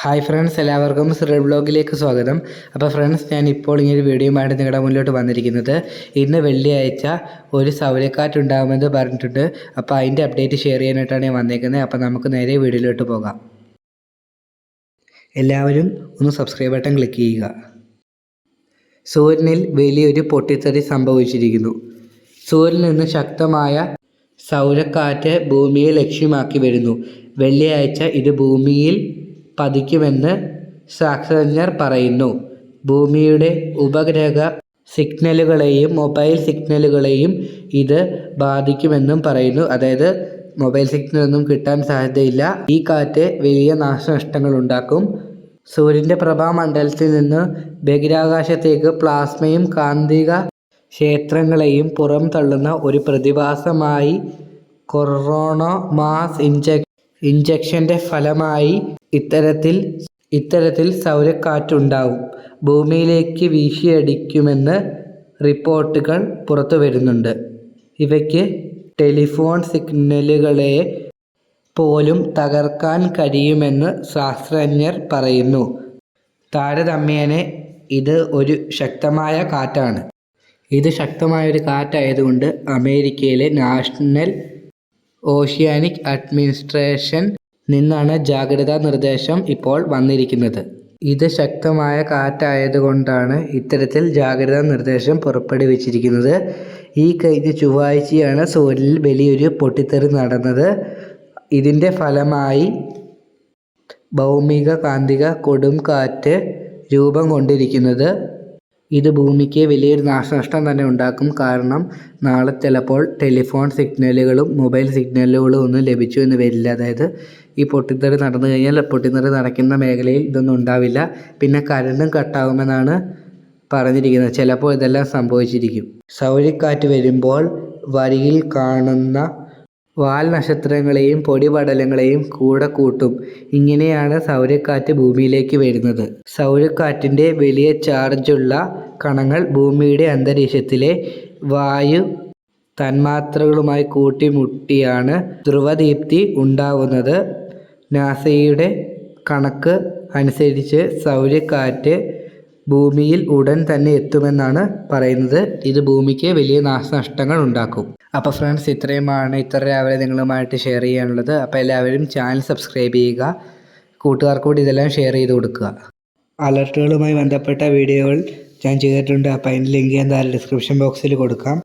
Hi friends എല്ലാവർക്കും ശ്രീ ബ്ലോഗിലേക്ക് സ്വാഗതം. അപ്പോൾ ഫ്രണ്ട്സ് ഞാൻ ഇപ്പോൾ ഈ ഒരു വീഡിയോയുമായിട്ട് നിങ്ങളുടെ മുന്നിലോട്ട് വന്നിരിക്കുന്നത്. ഇന്ന് വെള്ളിയാഴ്ച ഒരു സൗരക്കാറ്റ് ഉണ്ടാകുമെന്ന് പറഞ്ഞിട്ടുണ്ട്. അപ്പോൾ അതിന്റെ അപ്ഡേറ്റ് ഷെയർ ചെയ്യാനായിട്ടാണ് ഞാൻ വന്നേക്കുന്നത്. അപ്പോൾ നമുക്ക് നേരെ വീഡിയോയിലോട്ട് പോകാം. എല്ലാവരും ഒന്ന് സബ്സ്ക്രൈബ് ബട്ടൺ ക്ലിക്ക് ചെയ്യുക. സൂര്യനിൽ വലിയൊരു പൊട്ടിത്തെറി സംഭവിച്ചിരിക്കുന്നു. സൂര്യനിൽ നിന്ന് ശക്തമായ സൗരക്കാറ്റ് ഭൂമിയെ ലക്ഷ്യമാക്കി വരുന്നു. വെള്ളിയാഴ്ച ഇത് ഭൂമിയിൽ പതിക്കുമെന്ന് ശാസ്ത്രജ്ഞർ പറയുന്നു. ഭൂമിയുടെ ഉപഗ്രഹ സിഗ്നലുകളെയും മൊബൈൽ സിഗ്നലുകളെയും ഇത് ബാധിക്കുമെന്നും പറയുന്നു. അതായത് മൊബൈൽ സിഗ്നലൊന്നും കിട്ടാൻ സാധ്യതയില്ല. ഈ കാറ്റ് വലിയ നാശനഷ്ടങ്ങൾ ഉണ്ടാക്കും. സൂര്യന്റെ പ്രഭാമണ്ഡലത്തിൽ നിന്ന് ബഹിരാകാശത്തേക്ക് പ്ലാസ്മയും കാന്തിക ക്ഷേത്രങ്ങളെയും പുറം തള്ളുന്ന ഒരു പ്രതിഭാസമായി കൊറോണ മാസ് ഇഞ്ച ഇഞ്ചക്ഷന്റെ ഫലമായി ഇത്തരത്തിൽ ഇത്തരത്തിൽ സൗരക്കാറ്റുണ്ടാവും. ഭൂമിയിലേക്ക് വീശിയടിക്കുമെന്ന് റിപ്പോർട്ടുകൾ പുറത്തു വരുന്നുണ്ട് ഇവയ്ക്ക് ടെലിഫോൺ സിഗ്നലുകളെ പോലും തകർക്കാൻ കഴിയുമെന്ന് ശാസ്ത്രജ്ഞർ പറയുന്നു. താരതമ്യേനെ ഇത് ഒരു ശക്തമായ കാറ്റാണ്. ഇത് ശക്തമായൊരു കാറ്റായതുകൊണ്ട് അമേരിക്കയിലെ നാഷണൽ ഓഷ്യാനിക് അഡ്മിനിസ്ട്രേഷൻ നിന്നാണ് ജാഗ്രതാ നിർദ്ദേശം ഇപ്പോൾ വന്നിരിക്കുന്നത്. ഇത് ശക്തമായ കാറ്റായതുകൊണ്ടാണ് ഇത്തരത്തിൽ ജാഗ്രതാ നിർദ്ദേശം പുറപ്പെടുവിച്ചിരിക്കുന്നത്. ഈ കഴിഞ്ഞ ചൊവ്വാഴ്ചയാണ് സൂര്യനിൽ വലിയൊരു പൊട്ടിത്തെറി നടന്നത്. ഇതിന്റെ ഫലമായി ഭൗമിക കാന്തിക കൊടുംകാറ്റ് രൂപം കൊണ്ടിരിക്കുന്നത്. ഇത് ഭൂമിക്ക് വലിയൊരു നാശനഷ്ടം തന്നെ ഉണ്ടാക്കും. കാരണം നാളെ ചിലപ്പോൾ ടെലിഫോൺ സിഗ്നലുകളും മൊബൈൽ സിഗ്നലുകളും ഒന്നും ലഭിച്ചു എന്ന് വരില്ല. അതായത് ഈ പൊട്ടിത്തെറി നടന്നു കഴിഞ്ഞാൽ പൊട്ടിത്തെറി നടക്കുന്ന മേഖലയിൽ ഇതൊന്നും ഉണ്ടാവില്ല. പിന്നെ കരണ്ടും കട്ടാകുമെന്നാണ് പറഞ്ഞിരിക്കുന്നത്. ചിലപ്പോൾ ഇതെല്ലാം സംഭവിച്ചിരിക്കും. സൗരക്കാറ്റ് വരുമ്പോൾ വരിയിൽ കാണുന്ന വാൽ നക്ഷത്രങ്ങളെയും പൊടിപടലങ്ങളെയും കൂടെ കൂട്ടും. ഇങ്ങനെയാണ് സൗരക്കാറ്റ് ഭൂമിയിലേക്ക് വരുന്നത്. സൗരക്കാറ്റിന്റെ വലിയ ചാർജുള്ള കണങ്ങൾ ഭൂമിയുടെ അന്തരീക്ഷത്തിലെ വായു തന്മാത്രകളുമായി കൂട്ടിമുട്ടിയാണ് ധ്രുവദീപ്തി ഉണ്ടാവുന്നത്. നാസയുടെ കണക്ക് അനുസരിച്ച് സൗരക്കാറ്റ് ഭൂമിയിൽ ഉടൻ തന്നെ എത്തുമെന്നാണ് പറയുന്നത്. ഇത് ഭൂമിക്ക് വലിയ നാശനഷ്ടങ്ങൾ ഉണ്ടാക്കും. അപ്പോൾ ഫ്രണ്ട്സ് ഇത്രയുമാണ്. ഇത്ര രാവിലെ നിങ്ങളുമായിട്ട് ഷെയർ ചെയ്യാനുള്ളത്. അപ്പോൾ എല്ലാവരും ചാനൽ സബ്സ്ക്രൈബ് ചെയ്യുക. കൂട്ടുകാർക്ക് കൂടി ഇതെല്ലാം ഷെയർ ചെയ്ത് കൊടുക്കുക. അലർട്ടുകളുമായി ബന്ധപ്പെട്ട വീഡിയോകൾ ഞാൻ ചെയ്തിട്ടുണ്ട്. അപ്പോൾ അതിന്റെ ലിങ്ക് ഞാൻ ഡിസ്ക്രിപ്ഷൻ ബോക്സിൽ കൊടുക്കാം.